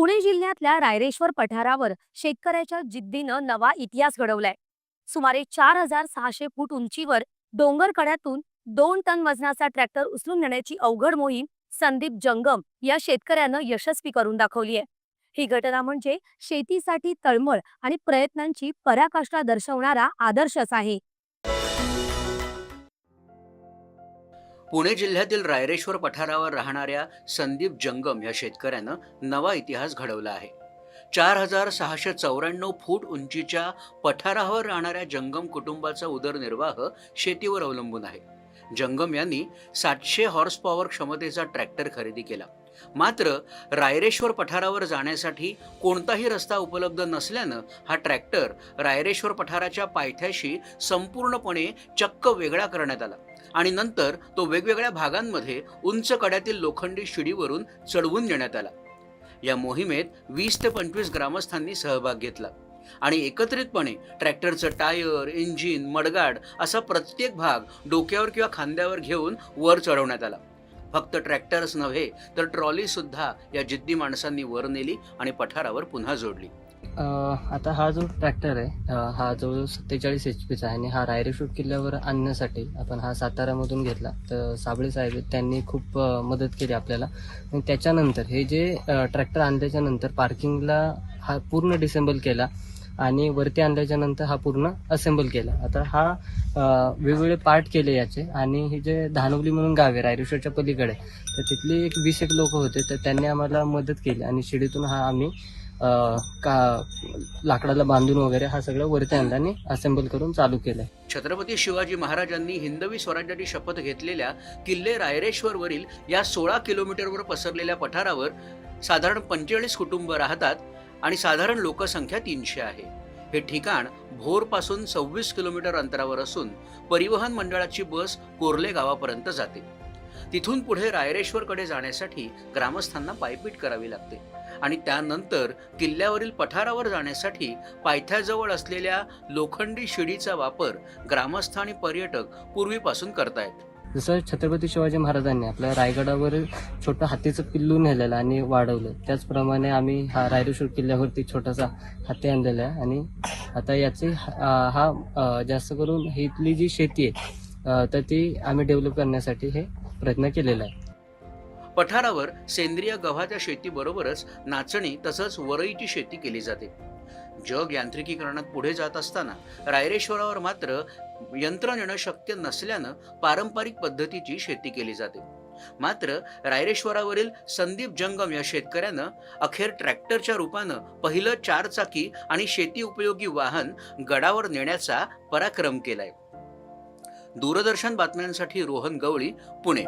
पुणे जिल्ह्यातल्या रायरेश्वर पठारावर शेतकऱ्याच्या जिद्दीनं नवा इतिहास घडवलाय. सुमारे चार हजार सहाशे फूट उंचीवर डोंगर कड्यातून दोन टन वजनाचा ट्रॅक्टर उचलून नेण्याची अवघड मोहीम संदीप जंगम या शेतकऱ्यानं यशस्वी करून दाखवली आहे. ही घटना म्हणजे शेतीसाठी तळमळ आणि प्रयत्नांची पराकाष्ठा दर्शवणारा आदर्शच आहे. पुणे जिल्ह्यातील रायरेश्वर पठारावर राहणाऱ्या संदीप जंगम या शेतकऱ्यानं नवा इतिहास घडवला आहे. चार हजार सहाशे चौऱ्याण्णव फूट उंचीच्या पठारावर राहणाऱ्या जंगम कुटुंबाचा उदरनिर्वाह शेतीवर अवलंबून आहे. जंगम यांनी सातशे हॉर्स पॉवर क्षमतेचा ट्रॅक्टर खरेदी केला. मात्र रायरेश्वर पठारावर जाण्यासाठी कोणताही रस्ता उपलब्ध नसल्यानं हा ट्रॅक्टर रायरेश्वर पठाराच्या पायथ्याशी संपूर्णपणे चक्क वेगळा करण्यात आला. आणि नंतर तो वेगवेगळ्या भागांमध्ये उंच कड्यातील लोखंडी शिडीवरून चढवून नेण्यात आला. या मोहिमेत वीस ते पंचवीस ग्रामस्थांनी सहभाग घेतला आणि एकत्रितपणे ट्रॅक्टरचं टायर इंजिन मडगाड असा प्रत्येक भाग डोक्यावर किंवा खांद्यावर घेऊन वर चढवण्यात आला. फक्त ट्रॅक्टरच नव्हे तर ट्रॉली सुद्धा या जिद्दी माणसांनी वर नेली आणि पठारावर पुन्हा जोडली. आता हा जो ट्रॅक्टर आहे हा जो सत्तेचाळीस एच पीचा आहे आणि हा रायरेशूट किल्ल्यावर आणण्यासाठी आपण हा सातारामधून घेतला तर साबळे साहेब त्यांनी खूप मदत केली आपल्याला. आणि त्याच्यानंतर हे जे ट्रॅक्टर आणल्याच्या नंतर पार्किंगला हा पूर्ण डिसेंबल केला आणि वरती आणल्याच्या नंतर हा पूर्ण असेंबल केला. आता हा वेगवेगळे पार्ट केले याचे आणि हे जे धानवली म्हणून गाव आहे रायरेश्वरच्या पलीकडे तर तिथले एक वीस एक लोक होते तर त्यांनी आम्हाला मदत केली आणि शिडीतून हा आम्ही का लाकडाला बांधून वगैरे हा सगळं वरती अंदाने असेंबल करून चालू केलंय. छत्रपती शिवाजी महाराजांनी हिंदवी स्वराज्याची शपथ घेतलेल्या किल्ले रायरेश्वरवरील या सोळा किलोमीटरवर पसरलेल्या पठारावर साधारण पंचेचाळीस कुटुंब राहतात आणि साधारण लोकसंख्या तीनशे आहे. हे ठिकाण भोरपासून सव्वीस किलोमीटर अंतरावर असून परिवहन मंडळाची बस कोर्ले गावापर्यंत जाते. तिथून पुढे रायरेश्वरकडे जाण्यासाठी ग्रामस्थांना पायपीट करावी लागते. आणि त्यानंतर किल्ल्यावरील पठारावर जाण्यासाठी पायथ्याजवळ असलेल्या लोखंडी शिडीचा वापर ग्रामस्थ आणि पर्यटक पूर्वीपासून करतायत. जसं छत्रपती शिवाजी महाराजांनी आपल्या रायगडावर छोटं हातीचं पिल्लू नेलेलं आणि वाढवलं. त्याचप्रमाणे आम्ही हा रायरेश्वर किल्ल्यावरती छोटासा हाती आणलेला आहे. आणि आता याचे हा जास्त करून ही इथली जी शेती आहे तर ती आम्ही डेव्हलप करण्यासाठी हे प्रयत्न केलेला आहे. पठारावर सेंद्रिय गव्हाच्या शेतीबरोबरच नाचणी तसंच वरईची शेती केली जाते. जग यांत्रिकीकरणात पुढे जात असताना रायरेश्वरावर मात्र यंत्र नेणं शक्य नसल्यानं पारंपरिक पद्धतीची शेती केली जाते. मात्र रायरेश्वरावरील संदीप जंगम या शेतकऱ्यानं अखेर ट्रॅक्टरच्या रूपानं पहिलं चारचाकी आणि शेती उपयोगी वाहन गडावर नेण्याचा पराक्रम केलाय. दूरदर्शन बातम्यांसाठी रोहन गवळी पुणे.